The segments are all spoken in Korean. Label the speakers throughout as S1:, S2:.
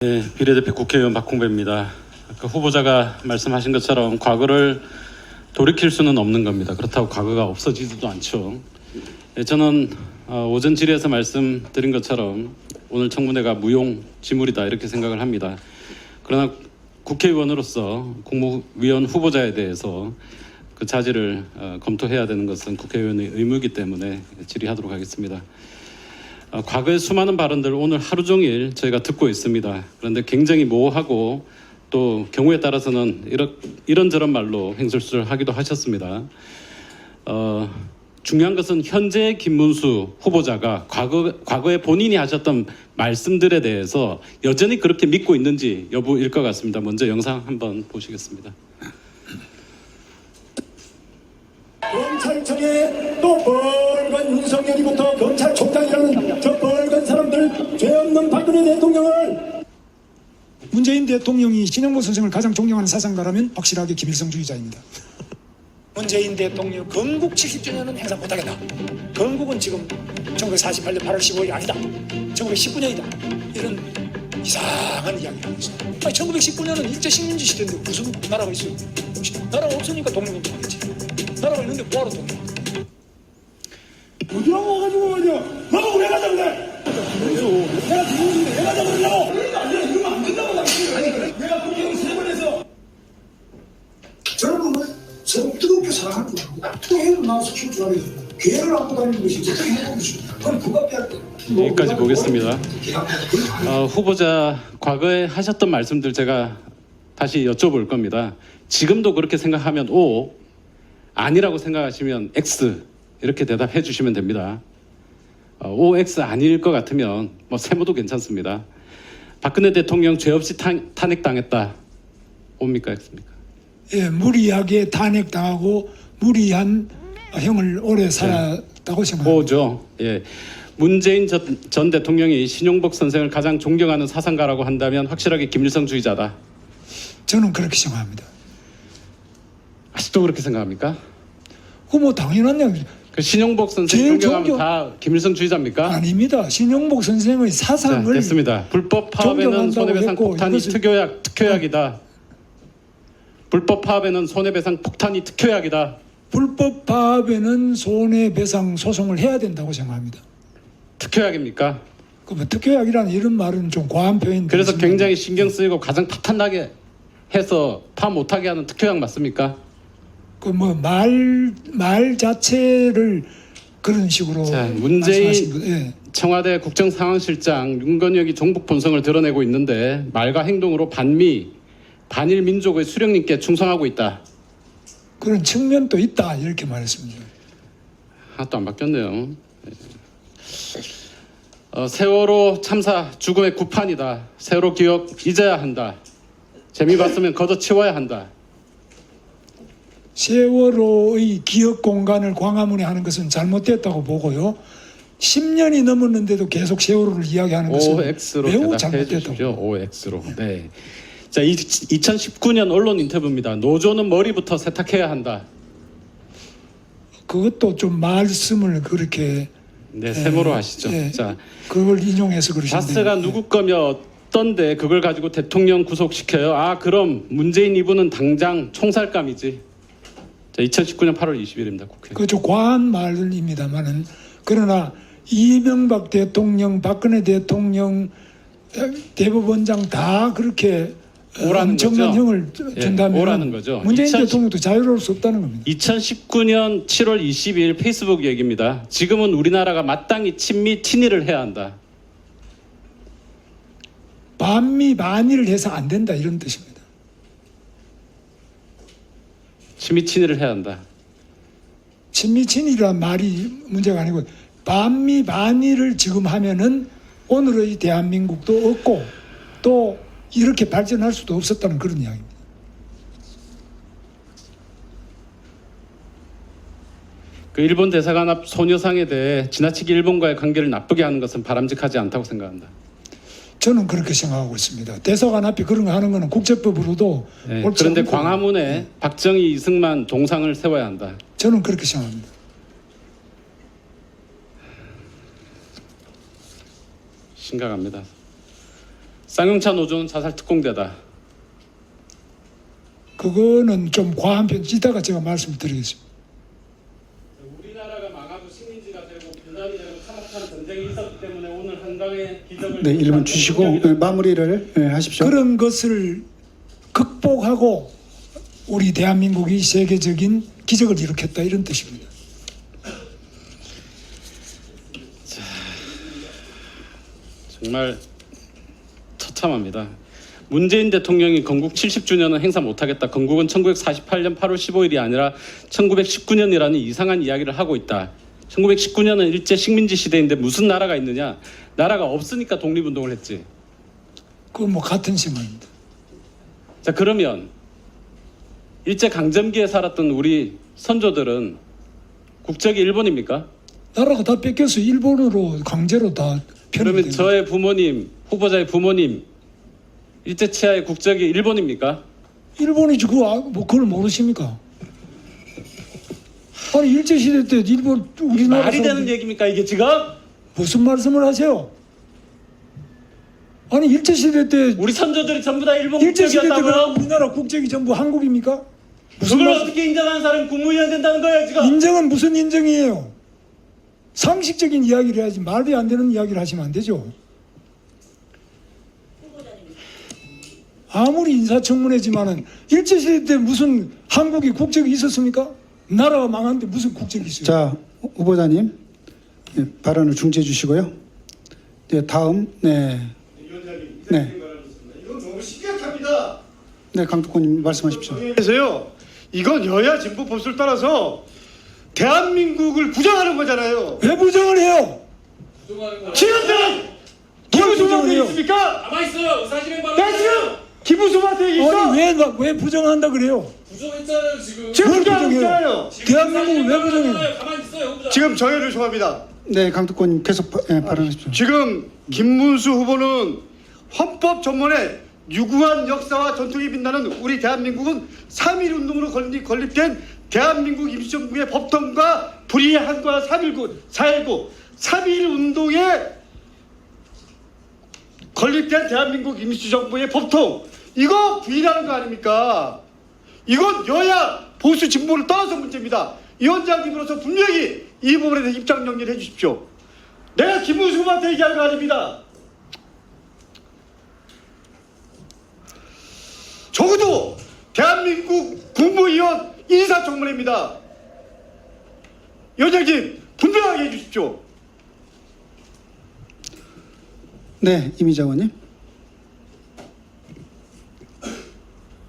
S1: 네, 비례대표 국회의원 박홍배입니다. 아까 후보자가 말씀하신 것처럼 과거를 돌이킬 수는 없는 겁니다. 그렇다고 과거가 없어지지도 않죠. 네, 저는 어, 오전 질의에서 말씀드린 것처럼 오늘 청문회가 무용 지물이다 이렇게 생각을 합니다. 그러나 국회의원으로서 국무위원 후보자에 대해서 그 자질을 어, 검토해야 되는 것은 국회의원의 의무이기 때문에 질의하도록 하겠습니다. 어, 과거의 수많은 발언들 오늘 하루 종일 저희가 듣고 있습니다. 그런데 굉장히 모호하고 또 경우에 따라서는 이런, 이런저런 말로 횡설수설하기도 하셨습니다. 어, 중요한 것은 현재 김문수 후보자가 과거, 과거에 본인이 하셨던 말씀들에 대해서 여전히 그렇게 믿고 있는지 여부일 것 같습니다. 먼저 영상 한번 보시겠습니다.
S2: 검찰청에 또 벌건 윤석열이부터 검찰총장이라는 없는 박근혜 대통령을
S3: 문재인 대통령이 신영보 선생을 가장 존경하는 사상가라면 확실하게 김일성주의자입니다. 문재인 대통령 건국 70주년은 행사 못하겠다. 건국은 지금 1948년 8월 15일이 아니다. 1919년이다. 이런 이상한 이야기를 하고 있습니다. 아니, 1919년은 일제 식민지 시대인데 무슨 나라가 있어요? 나라가 없으니까 독립운동하겠지. 나라가 있는데 뭐하러 독립?
S2: 어디라고 와가지고 말이야 너가 왜 가자 그래 내가 김문수인데 왜 가자 그러냐고 그러니까 안 돼, 이러면 안 된다고 나 아니 그래 내가 국회의원 세번 해서 저는 뭐 저는 뜨겁게 사랑하는 거고 또 해를 알아요 개를 안고 다니는 것이 어떻게 행복이죠 그건 돼.
S1: 여기까지 보겠습니다. 어, 후보자 과거에 하셨던 말씀들 제가 다시 여쭤볼 겁니다. 지금도 그렇게 생각하면 O, 아니라고 생각하시면 X 이렇게 대답해 주시면 됩니다. 어, O, X 아닐 것 같으면 뭐 세모도 괜찮습니다. 박근혜 대통령 죄 없이 탄, 탄핵당했다. O입니까 X입니까?
S3: 예, 무리하게 탄핵당하고 무리한 형을 오래 살았다고 생각합니다.
S1: O죠. 예. 문재인 전, 전 대통령이 신용복 선생을 가장 존경하는 사상가라고 한다면 확실하게 김일성주의자다.
S3: 저는 그렇게 생각합니다.
S1: 아직도 그렇게 생각합니까?
S3: 그뭐 당연한 얘기
S1: 그 신용복 선생
S3: 제일
S1: 존경하면
S3: 존경-
S1: 다 김일성주의자입니까?
S3: 아닙니다. 신용복 선생의
S1: 자,
S3: 사상을
S1: 됐습니다. 불법 파업에는
S3: 존경한다고
S1: 손해배상
S3: 했고
S1: 폭탄이
S3: 이것을-
S1: 특효약 특효약이다. 불법 파업에는 손해배상 폭탄이 특효약이다.
S3: 불법 파업에는 손해배상 소송을 해야 된다고 생각합니다.
S1: 특효약입니까?
S3: 그뭐 특효약이라는 이런 말은 좀 과한 표현.
S1: 그래서 굉장히 신경 쓰이고 가장 파탄나게 해서 파 못하게 하는 특효약 맞습니까?
S3: 그 뭐 말 말 자체를 그런 식으로
S1: 자, 문재인-
S3: 예.
S1: 청와대 국정상황실장 윤건혁이 종북 본성을 드러내고 있는데 말과 행동으로 반미 반일 민족의 수령님께 충성하고 있다.
S3: 그런 측면도 있다 이렇게 말했습니다.
S1: 하나도 안 바뀌었네요. 네. 어, 세월호 참사 죽음의 구판이다. 세월호 기억 잊어야 한다. 재미 봤으면 걷어치워야 한다.
S3: 세월호의 기억 공간을 광화문에 하는 것은 잘못됐다고 보고요. 10년이 넘었는데도 계속 세월호를 이야기하는 것은
S1: OX로
S3: 매우
S1: 대답해
S3: 잘못됐다고.
S1: 주십시오. OX로. 네. 자, 이, 2019년 언론 인터뷰입니다. 노조는 머리부터 세탁해야 한다.
S3: 그것도 좀 말씀을 그렇게
S1: 네, 세모로
S3: 예,
S1: 하시죠.
S3: 예.
S1: 자,
S3: 그걸 인용해서 그러신데
S1: 자스가 누구 거며 어떤데 그걸 가지고 대통령 구속시켜요? 아, 그럼 문재인 이분은 당장 총살감이지. 자, 2019년 8월 20일입니다. 국회.
S3: 그좀 과한 말입니다만은 그러나 이명박 대통령, 박근혜 대통령, 대법원장 다 그렇게
S1: 오라는
S3: 엄청난
S1: 거죠?
S3: 형을
S1: 예,
S3: 준다면
S1: 오라는 거죠.
S3: 문재인
S1: 2010
S3: 대통령도 자유로울 수 없다는 겁니다.
S1: 2019년 7월 22일 페이스북 얘기입니다. 지금은 우리나라가 마땅히 친미 친일을 해야 한다.
S3: 반미 반일을 해서 안 된다 이런 뜻입니다.
S1: 친미 친일을 해야 한다.
S3: 친미친이란 말이 문제가 아니고 반미 반일을 지금 하면은 오늘의 대한민국도 없고 또 이렇게 발전할 수도 없었다는 그런 이야기입니다.
S1: 그 일본 대사관 앞 소녀상에 대해 지나치게 일본과의 관계를 나쁘게 하는 것은 바람직하지 않다고 생각한다.
S3: 저는 그렇게 생각하고 있습니다. 대사관 앞에 그런 거 하는 거는 국제법으로도
S1: 네, 그런데 광화문에 박정희, 이승만 동상을 세워야 한다.
S3: 저는 그렇게 생각합니다.
S1: 심각합니다. 쌍용차 노조는 자살 특공대다.
S3: 그거는 좀 과한 편 이따가 제가 말씀을 드리겠습니다.
S1: 우리나라가 망하고 식민지가 되고 분단이 되고 참혹한 전쟁이 있었기 때문에 오늘 한강의 기적을
S4: 네, 1분 주시고 네, 마무리를 네, 하십시오.
S3: 그런 것을 극복하고 우리 대한민국이 세계적인 기적을 일으켰다 이런 뜻입니다.
S1: 정말 처참합니다. 문재인 대통령이 건국 70주년은 행사 못하겠다. 건국은 1948년 8월 15일이 아니라 1919년이라는 이상한 이야기를 하고 있다. 1919년은 일제 식민지 시대인데 무슨 나라가 있느냐? 나라가 없으니까 독립운동을 했지.
S3: 그건 뭐 같은 생각입니다.
S1: 자 그러면 일제 강점기에 살았던 우리 선조들은 국적이 일본입니까?
S3: 나라가 다 뺏겨서 일본으로 강제로 다
S1: 그러면
S3: 편입된
S1: 저의 부모님, 후보자의 부모님 일제 치하의 국적이 일본입니까?
S3: 일본이지 그거 아- 뭐 그걸 모르십니까? 아니 일제 시대 때 일본 우리나라
S1: 말이 되는
S3: 사람들
S1: 얘기입니까 이게 지금?
S3: 무슨 말씀을 하세요? 아니 일제 시대 때
S1: 우리 선조들이 전부 다 일본
S3: 일제 시대 때 그럼
S1: 국적이었다고요?
S3: 우리나라 국적이 전부 한국입니까? 무슨
S1: 그걸
S3: 말,
S1: 어떻게 인정하는 사람이 국무위원 된다는 거예요 지금?
S3: 인정은 무슨 인정이에요? 상식적인 이야기를 해야지 말이 안 되는 이야기를 하시면 안 되죠. 아무리 인사청문회지만은 일제 시대 때 무슨 한국이 국적이 있었습니까? 나라가 망한데 무슨 국적이 있어요?
S4: 자, 후보자님 네, 발언을 중지해 주시고요. 네, 다음 네, 네,
S2: 이건 너무 심각합니다.
S4: 네 강두권님 말씀하십시오.
S2: 그래서요, 이건 여야 진보 보수를 따라서 대한민국을 부정하는 거잖아요.
S3: 왜 부정을 해요?
S2: 지금들
S3: 누가
S2: 기부수한테
S3: 부정해요?
S2: 있습니까?
S1: 가만 있어요 의사실행
S2: 내 지금 기부수한테 있어.
S3: 아니 왜, 왜 부정한다 그래요?
S1: 부정했잖아요 지금
S2: 지금
S3: 뭘
S2: 부정하고
S3: 부정해요?
S2: 있잖아요.
S3: 대한민국을 왜 부정해요?
S1: 가만히 있어요 후보자
S2: 지금 정해를 요청합니다.
S4: 네, 강두권님 계속 바- 네, 발언하십시오.
S2: 지금 김문수 후보는 헌법 전문에 유구한 역사와 전통이 빛나는 우리 대한민국은 3.1 운동으로 건립, 건립된 대한민국 임시정부의 법통과 불이한과 3.19, 4.19, 3.1 운동에 건립된 대한민국 임시정부의 법통 이거 부인하는 거 아닙니까? 이건 여야 보수 진보를 떠나서 문제입니다. 위원장님으로서 분명히 이 부분에 대해서 입장 정리를 해주십시오. 내가 김문수 후보한테 얘기하는 거 아닙니다. 적어도 대한민국 국무위원 인사청문회입니다. 위원장님 분명하게 해주십시오.
S4: 네, 이미자 의원님.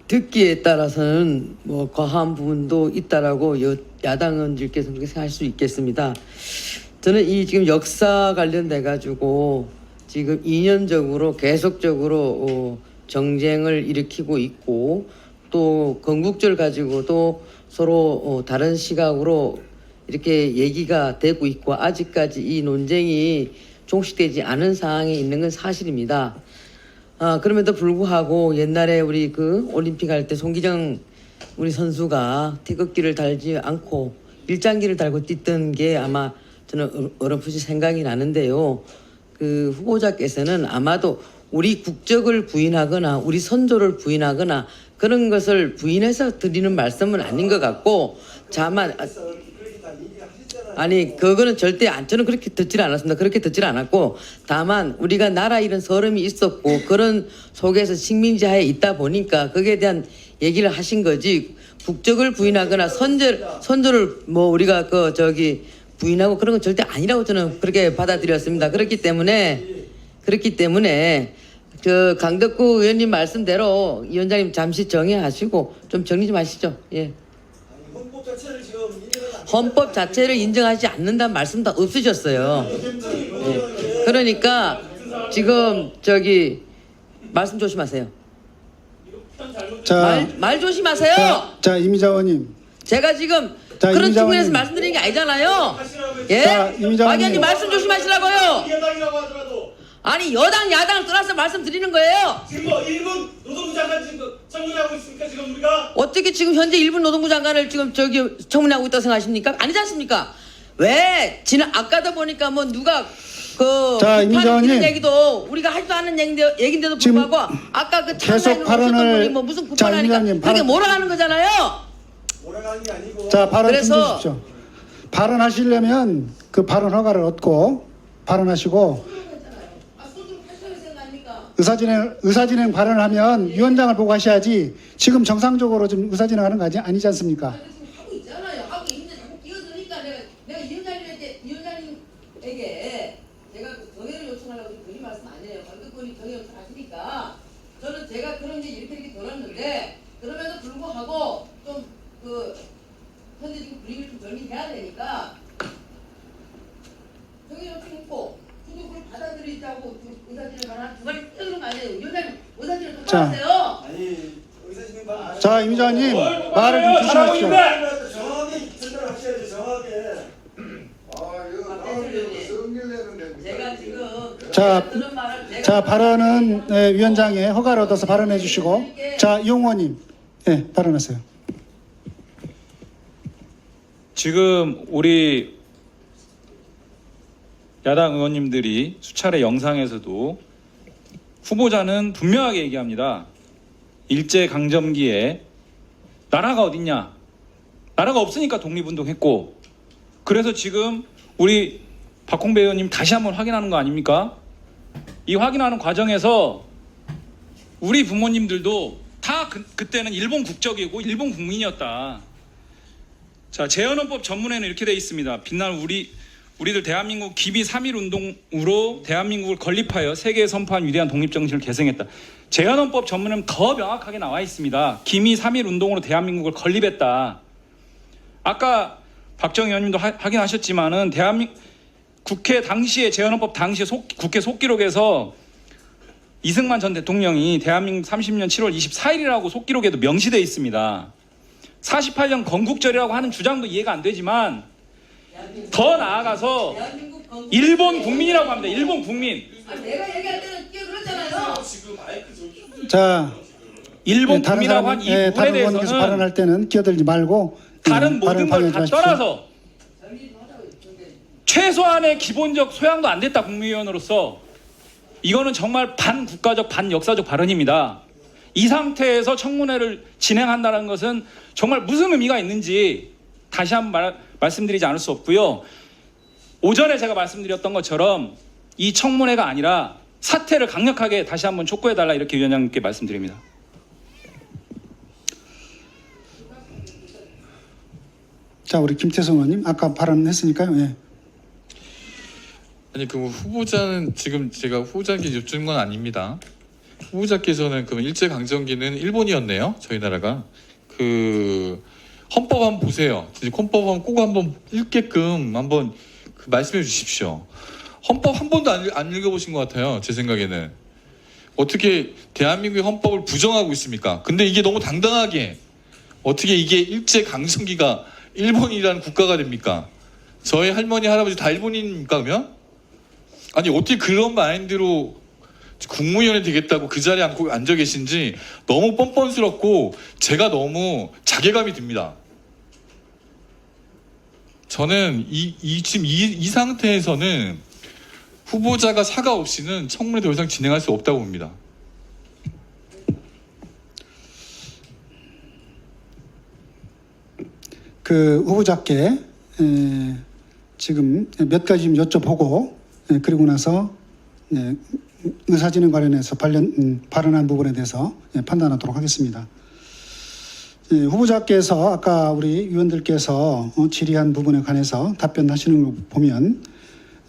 S5: 듣기에 따라서는 뭐 과한 부분도 있다라고 여, 야당원들께서 그렇게 생각할 수 있겠습니다. 저는 이 지금 역사 관련돼 가지고 지금 인연적으로 계속적으로 어, 정쟁을 일으키고 있고 또 건국절 가지고도 서로 어, 다른 시각으로 이렇게 얘기가 되고 있고 아직까지 이 논쟁이 종식되지 않은 상황에 있는 건 사실입니다. 아, 그럼에도 불구하고 옛날에 우리 그 올림픽 할 때 송기정 우리 선수가 태극기를 달지 않고 일장기를 달고 뛰던 게 아마 저는 어- 어렴풋이 생각이 나는데요. 그 후보자께서는 아마도 우리 국적을 부인하거나 우리 선조를 부인하거나 그런 것을 부인해서 드리는 말씀은 아닌 것 같고 다만 아, 아니 그거는 절대 안 저는 그렇게 듣질 않았습니다. 그렇게 듣질 않았고 다만 우리가 나라 잃은 서름이 있었고 그런 속에서 식민지하에 있다 보니까 거기에 대한 얘기를 하신 거지 국적을 부인하거나 선조 선조를 뭐 우리가 그 저기 부인하고 그런 건 절대 아니라고 저는 그렇게 받아들였습니다. 그렇기 때문에 그렇기 때문에 그 강덕구 의원님 말씀대로 위원장님 잠시 정리하시고 좀 정리 좀 하시죠. 예. 헌법 자체를 인정하지 않는다는 말씀도 없으셨어요. 예. 그러니까 지금 저기 말씀 조심하세요.
S4: 자,
S5: 말, 말 조심하세요.
S4: 자, 자 이미자 의원님.
S5: 제가 지금
S4: 자,
S5: 그런 측면에서. 말씀드리는 게 아니잖아요. 예?
S4: 자, 이민자
S5: 박 의원님
S4: 의원님.
S5: 말씀 조심하시라고요. 아니 여당 야당을 떠나서 말씀드리는 거예요.
S2: 지금 뭐 일본 노동부 장관 지금 청문회하고 있습니까 지금 우리가?
S5: 어떻게 지금 현재 일본 노동부 장관을 지금 저기 청문회하고 있다고 생각하십니까? 아니지 않습니까? 왜 지난 아까도 보니까 뭐 누가 그
S4: 자, 임 의원님.
S5: 얘기도 우리가 하지도 않은 얘기인데, 얘기인데도
S4: 지금
S5: 불구하고 아까 그
S4: 계속 발언을-
S5: 분이 뭐 무슨
S4: 자, 임
S5: 비판하니까
S4: 의원님,
S5: 그렇게
S4: 발언-
S5: 몰아가는 거잖아요.
S4: 자 발언
S5: 그래서-
S4: 끝내십시오. 발언하시려면 그 발언 허가를 얻고 발언하시고 의사진행 의사진행 발언을 하면 위원장을 보고 하셔야지 지금 정상적으로 좀 의사진행 하는 거 아니, 아니지 않습니까?
S5: 그 들었는데 그럼에도 불구하고 좀 그 현재 지금 분위기를 좀 정리해야 되니까 정해 요청했고 저도 그걸 받아들이자고 그 의사진을 말한 두 가지
S4: 자. 자 임의장님 말을 좀 조심하십시오.
S5: 제가 지금
S4: 자, 자 발언은 네, 위원장의 허가를 얻어서 발언해 주시고. 자 이용호님 예 발언하세요.
S6: 지금 우리 야당 의원님들이 수차례 영상에서도 후보자는 분명하게 얘기합니다. 일제 강점기에 나라가 어딨냐? 나라가 없으니까 독립운동했고 그래서 지금 우리 박홍배 의원님 다시 한번 확인하는 거 아닙니까? 이 확인하는 과정에서 우리 부모님들도 다 그, 그때는 일본 국적이고 일본 국민이었다. 자, 재헌헌법 전문에는 이렇게 돼 있습니다. 빛날 우리 우리들 대한민국 기비 3.1 운동으로 대한민국을 건립하여 세계에 선포한 위대한 독립 정신을 계승했다. 재헌헌법 전문은 더 명확하게 나와 있습니다. 기미 3.1 운동으로 대한민국을 건립했다. 아까 박정 의원님도 하- 확인하셨지만은 대한민 국회 당시에 재헌헌법 당시에 속, 국회 속기록에서 이승만 전 대통령이 대한민국 30년 7월 24일이라고 속기록에도 명시돼 있습니다. 48년 건국절이라고 하는 주장도 이해가 안 되지만 더 나아가서 일본 국민이라고 합니다. 일본 국민.
S5: 아, 내가 얘기할 때는 끼어들었잖아요.
S4: 자
S6: 일본
S4: 예, 다른
S6: 국민이라고
S4: 사람
S6: 한이
S4: 예,
S6: 부분에
S4: 다른
S6: 대해서는
S4: 발언할 때는 끼어들지 말고 예,
S6: 다른
S4: 발언
S6: 모든 걸
S4: 방해하지
S6: 다
S4: 마십시오.
S6: 떠나서 최소한의 기본적 소양도 안 됐다 국무위원으로서 이거는 정말 반국가적 반역사적 발언입니다. 이 상태에서 청문회를 진행한다는 것은 정말 무슨 의미가 있는지 다시 한번 말, 말씀드리지 않을 수 없고요. 오전에 제가 말씀드렸던 것처럼 이 청문회가 아니라 사퇴를 강력하게 다시 한번 촉구해달라 이렇게 위원장님께 말씀드립니다.
S4: 자 우리 김태성 의원님 아까 발언했으니까요. 예.
S7: 아니 그 후보자는 지금 제가 후보자께 여쭙는 건 아닙니다. 후보자께서는 그럼 일제 강점기는 일본이었네요. 저희 나라가 그 헌법 한번 보세요. 헌법 한번 꼭 한번 읽게끔 한번 그 말씀해 주십시오. 헌법 한 번도 안, 읽- 안 읽어보신 것 같아요. 제 생각에는 어떻게 대한민국의 헌법을 부정하고 있습니까? 근데 이게 너무 당당하게 어떻게 이게 일제 강점기가 일본이라는 국가가 됩니까? 저희 할머니 할아버지 다 일본인입니까 그러면? 아니 어떻게 그런 마인드로 국무위원이 되겠다고 그 자리에 앉고 앉아 계신지 너무 뻔뻔스럽고 제가 너무 자괴감이 듭니다. 저는 이, 이 지금 이, 이 상태에서는 후보자가 사과 없이는 청문회 더 이상 진행할 수 없다고 봅니다.
S4: 그 후보자께 에, 지금 몇 가지 좀 여쭤보고 에, 그리고 나서 예, 의사진행 관련해서 발련, 음, 발언한 부분에 대해서 예, 판단하도록 하겠습니다. 예, 후보자께서 아까 우리 위원들께서 어, 질의한 부분에 관해서 답변하시는 걸 보면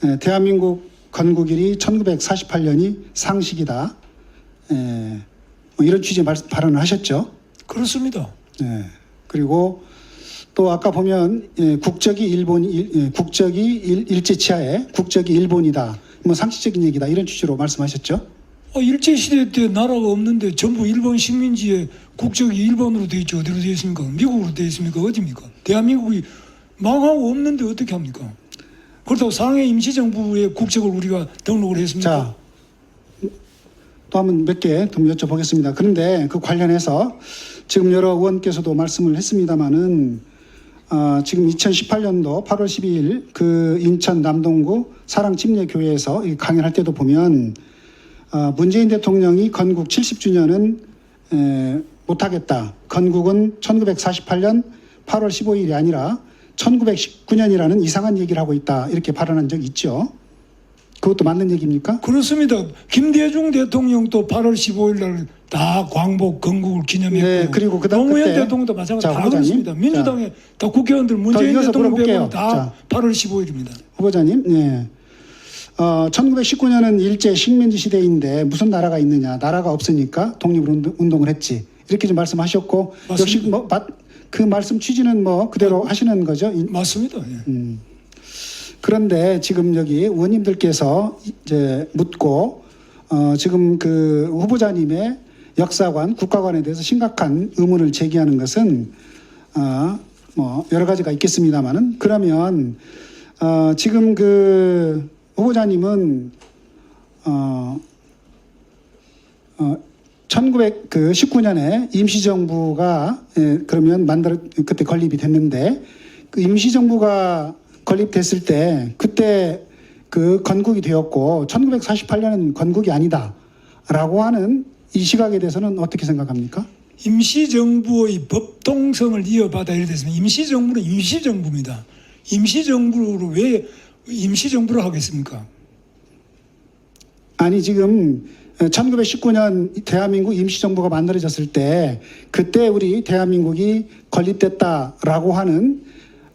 S4: 에, 대한민국 건국일이 1948년이 상식이다. 에, 뭐 이런 취지의 말, 발언을 하셨죠.
S3: 그렇습니다.
S4: 예. 그리고 또 아까 보면 예, 국적이 일본 일, 예, 국적이 일, 일제 치하에 국적이 일본이다. 뭐 상식적인 얘기다 이런 취지로 말씀하셨죠.
S3: 어, 일제 시대 때 나라가 없는데 전부 일본 식민지에 국적이 일본으로 돼 있죠. 어디로 돼 있습니까? 미국으로 돼 있습니까? 어디입니까? 대한민국이 망하고 없는데 어떻게 합니까? 그렇다고 상해 임시정부의 국적을 우리가 등록을 했습니까?
S4: 자, 또 한번 몇개더 여쭤보겠습니다. 그런데 그 관련해서 지금 여러 의원께서도 말씀을 했습니다마는 어, 지금 2018년도 8월 12일 그 인천 남동구 사랑침례교회에서 이 강연할 때도 보면 어, 문재인 대통령이 건국 70주년은 에, 못하겠다. 건국은 1948년 8월 15일이 아니라 1919년이라는 이상한 얘기를 하고 있다. 이렇게 발언한 적 있죠. 그것도 맞는 얘기입니까?
S3: 그렇습니다. 김대중 대통령도 8월 15일 날 다 광복 건국을 기념했고
S4: 네, 그리고 그다음
S3: 노무현
S4: 그때-
S3: 대통령도 마찬가지
S4: 자,
S3: 다
S4: 후보자님.
S3: 그렇습니다. 민주당의 다 국회의원들 문재인
S4: 이어서
S3: 대통령
S4: 물어볼게요.
S3: 빼고는 다
S4: 자.
S3: 8월 15일입니다.
S4: 후보자님, 예. 어, 1919년은 일제 식민지 시대인데 무슨 나라가 있느냐? 나라가 없으니까 독립운동을 했지. 이렇게 좀 말씀하셨고
S3: 맞습니다.
S4: 역시 뭐그 말씀 취지는 뭐 그대로 하시는 거죠. 이-
S3: 맞습니다. 예.
S4: 음. 그런데 지금 여기 의원님들께서 이제 묻고 어, 지금 그 후보자님의 역사관, 국가관에 대해서 심각한 의문을 제기하는 것은 어, 뭐 여러 가지가 있겠습니다만은 그러면 어, 지금 그 후보자님은 어, 어, 1919년에 임시정부가 예, 그러면 만들어 그때 건립이 됐는데 그 임시정부가 건립됐을 때 그때 그 건국이 되었고 1948년은 건국이 아니다라고 하는 이 시각에 대해서는 어떻게 생각합니까?
S3: 임시정부의 법통성을 이어받아 예를 들면 임시정부는 임시정부입니다. 임시정부로 왜 임시정부를 하겠습니까?
S4: 아니 지금 1919년 대한민국 임시정부가 만들어졌을 때 그때 우리 대한민국이 건립됐다라고 하는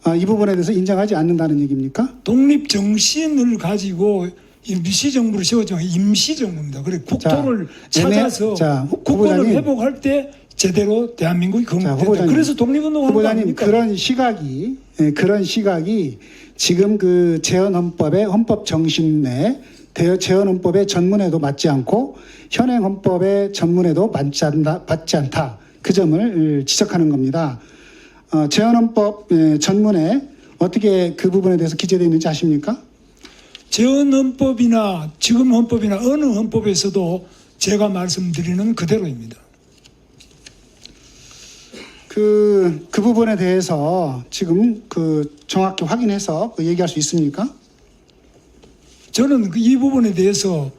S4: 어, 이 부분에 대해서 인정하지 않는다는 얘기입니까?
S3: 독립 정신을 가지고 임시 정부를 세웠지만 임시 정부입니다. 그래 국토를
S4: 자,
S3: 찾아서
S4: 얘네- 자, 후보자님.
S3: 회복할 때 제대로 대한민국이
S4: 자,
S3: 건국됐다. 그래서 독립운동을 한거
S4: 후보자님? 그런 시각이 예, 그런 시각이 지금 그 재헌헌법의 헌법 정신 내 대- 재헌헌법의 전문에도 맞지 않고 현행 헌법의 전문에도 맞지 않다, 맞지 않다 그 점을 어, 지적하는 겁니다. 어, 재헌헌법 예, 전문에 어떻게 그 부분에 대해서 기재되어 있는지 아십니까?
S3: 재헌 헌법이나 지금 헌법이나 어느 헌법에서도 제가 말씀드리는 그대로입니다.
S4: 그, 그 부분에 대해서 지금 그 정확히 확인해서 그 얘기할 수 있습니까?
S3: 저는 그이 부분에 대해서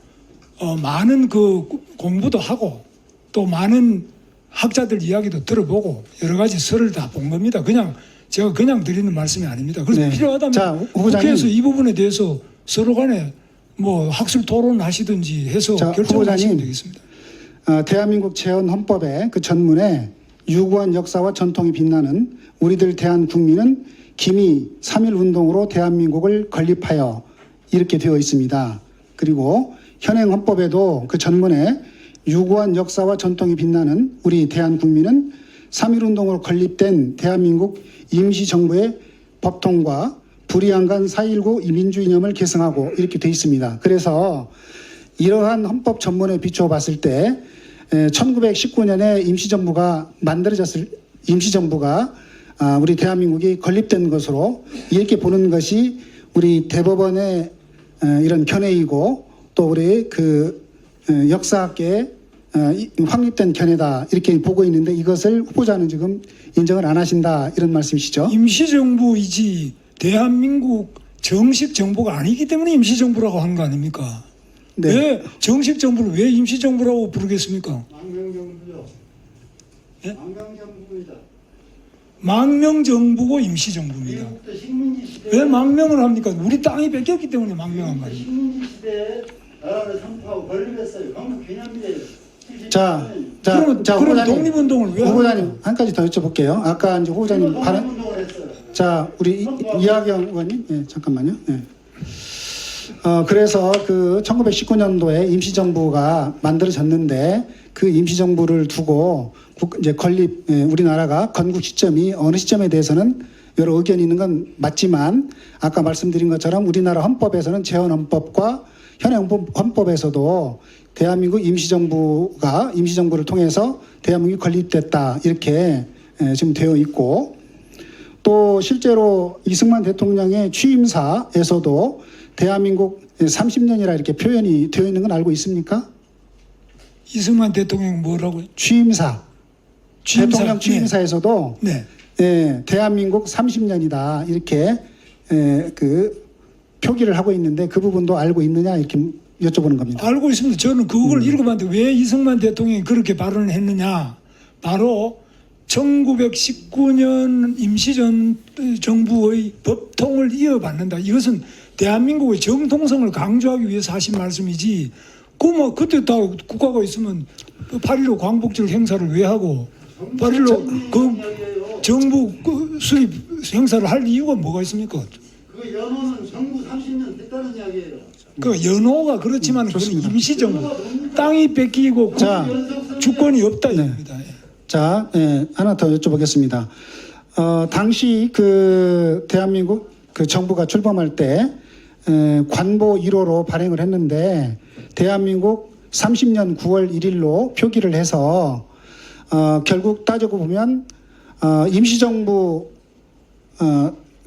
S3: 어, 많은 그 공부도 하고 또 많은 학자들 이야기도 들어보고 여러 가지 설을 다 본 겁니다. 그냥 제가 그냥 드리는 말씀이 아닙니다. 그래서
S4: 네.
S3: 필요하다면
S4: 자, 후-.
S3: 국회에서 이 부분에 대해서 서로 간에 뭐 학술 토론하시든지 해서
S4: 자,
S3: 결정하시면. 되겠습니다.
S4: 어, 대한민국 재헌 헌법의 그 전문에 유구한 역사와 전통이 빛나는 우리들 대한 국민은 기미 3.1 운동으로 대한민국을 건립하여 이렇게 되어 있습니다. 그리고 현행 헌법에도 그 전문에 유구한 역사와 전통이 빛나는 우리 대한 국민은 3.1 운동으로 건립된 대한민국 임시정부의 법통과 불이한간 4.19 이민주 이념을 계승하고 이렇게 되어 있습니다. 그래서 이러한 헌법 전문에 비추어 봤을 때 1919년에 임시정부가 만들어졌을 임시정부가 아, 우리 대한민국이 건립된 것으로 이렇게 보는 것이 우리 대법원의 에, 이런 견해이고 또 우리 그 에, 역사학계의 어, 이- 확립된 견해다 이렇게 보고 있는데 이것을 후보자는 지금 인정을 안 하신다 이런 말씀이시죠?
S3: 임시정부이지 대한민국 정식 정부가 아니기 때문에 임시 정부라고 하는 거 아닙니까?
S4: 네.
S3: 왜 정식 정부를 왜 임시 정부라고 부르겠습니까?
S2: 망명 정부죠.
S3: 예?
S2: 망명 정부입니다.
S3: 망명 정부고 임시 정부입니다.
S2: 미국도 식민지 시대
S3: 왜 망명을 합니까? 우리 땅이 뺏겼기 때문에 망명한 거 아닙니까?
S2: 식민지 시대에 나라를 선포하고 건립했어요. 건국 기념일에
S4: 자, 자,
S3: 그러면,
S4: 자,
S3: 그럼. 독립운동을 왜
S4: 후보자님? 한 가지 더 여쭤볼게요. 아까 이제 후보자님 발언. 자, 우리 이- 이하경 의원님, 예, 잠깐만요. 예. 어, 그래서 그 1919년도에 임시정부가 만들어졌는데 그 임시정부를 두고 국, 이제 건립, 예, 우리나라가 건국 시점이 어느 시점에 대해서는 여러 의견이 있는 건 맞지만 아까 말씀드린 것처럼 우리나라 헌법에서는 재헌헌법과 현행 헌법- 헌법에서도 대한민국 임시정부가 임시정부를 통해서 대한민국이 건립됐다 이렇게 예, 지금 되어 있고 또 실제로 이승만 대통령의 취임사에서도 대한민국 30년이라 이렇게 표현이 되어 있는 건 알고 있습니까?
S3: 이승만 대통령 뭐라고요?
S4: 취임사.
S3: 취임사,
S4: 대통령 취임사에서도
S3: 네.
S4: 예, 대한민국 30년이다 이렇게 예, 그 표기를 하고 있는데 그 부분도 알고 있느냐 이렇게 여쭤보는 겁니다.
S3: 알고 있습니다. 저는 그걸 읽어봤는데 왜 이승만 대통령이 그렇게 발언을 했느냐. 바로 1919년 임시전 정부의 법통을 이어받는다. 이것은 대한민국의 정통성을 강조하기 위해서 하신 말씀이지. 그뭐 그때 다 국가가 있으면 8.15 광복절 행사를 왜 하고 8.15 그 정부 그 수립 행사를 할 이유가 뭐가 있습니까?
S2: 그 연호는 정부 30년 됐다는 이야기예요.
S3: 그 연호가 그렇지만 그건 임시정부 땅이 뺏기고 그
S4: 자,
S3: 주권이 없다 이겁니다. 예.
S4: 자, 예, 하나 더 여쭤보겠습니다. 어, 당시 그 대한민국 그 정부가 출범할 때 에, 관보 1호로 발행을 했는데 대한민국 30년 9월 1일로 표기를 해서 어, 결국 따지고 보면 어, 임시정부 어,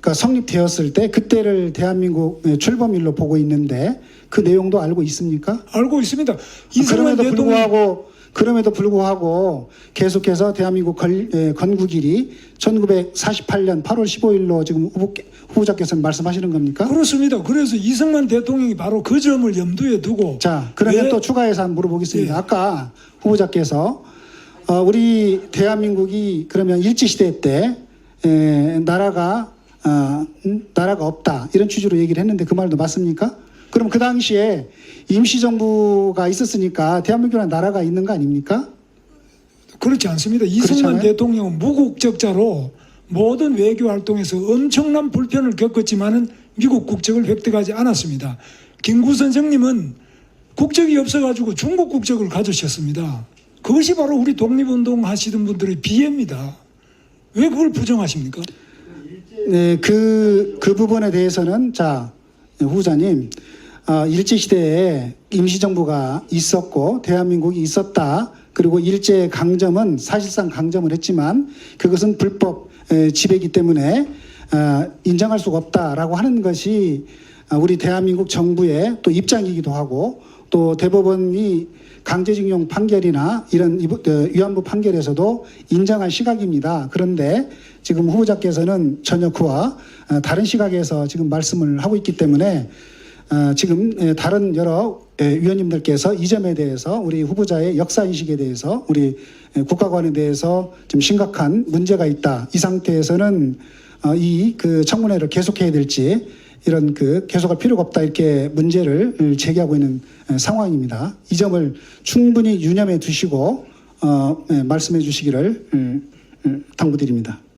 S4: 그러니까 성립되었을 때 그때를 대한민국 출범일로 보고 있는데 그 내용도 알고 있습니까?
S3: 알고 있습니다. 이승만
S4: 그럼에도
S3: 대통령
S4: 불구하고 그럼에도 불구하고 계속해서 대한민국 걸- 에, 건국일이 1948년 8월 15일로 지금 후보, 후보자께서는 말씀하시는 겁니까?
S3: 그렇습니다. 그래서 이승만 대통령이 바로 그 점을 염두에 두고
S4: 자, 그러면
S3: 왜-
S4: 또 추가해서 한번 물어보겠습니다.
S3: 예.
S4: 아까 후보자께서 어, 우리 대한민국이 그러면 일제시대 때 에, 나라가 어, 음, 나라가 없다 이런 취지로 얘기를 했는데 그 말도 맞습니까? 그럼 그 당시에 임시정부가 있었으니까 대한민국이라는 나라가 있는 거 아닙니까?
S3: 그렇지 않습니다. 이승만. 대통령은 무국적자로 모든 외교 활동에서 엄청난 불편을 겪었지만은 미국 국적을 획득하지 않았습니다. 김구 선생님은 국적이 없어가지고 중국 국적을 가지셨습니다. 그것이 바로 우리 독립운동 하시던 분들의 비애입니다. 왜 그걸 부정하십니까?
S4: 네, 그, 그 부분에 대해서는 자, 후보자님, 어, 일제시대에 임시정부가 있었고 대한민국이 있었다. 그리고 일제 강점은 사실상 강점을 했지만 그것은 불법 에, 지배이기 때문에 어, 인정할 수가 없다라고 하는 것이 어, 우리 대한민국 정부의 또 입장이기도 하고 또 대법원이 강제징용 판결이나 이런 어, 위안부 판결에서도 인정한 시각입니다. 그런데 지금 후보자께서는 전혀 그와 어, 다른 시각에서 지금 말씀을 하고 있기 때문에 어, 지금 에, 다른 여러 에, 위원님들께서 이 점에 대해서 우리 후보자의 역사 인식에 대해서 우리 에, 국가관에 대해서 좀 심각한 문제가 있다. 이 상태에서는 어, 이그 청문회를 계속해야 될지 이런 그 계속할 필요가 없다 이렇게 문제를 제기하고 있는 에, 상황입니다. 이 점을 충분히 유념해 두시고 어, 예, 말씀해 주시기를 음, 음, 당부드립니다.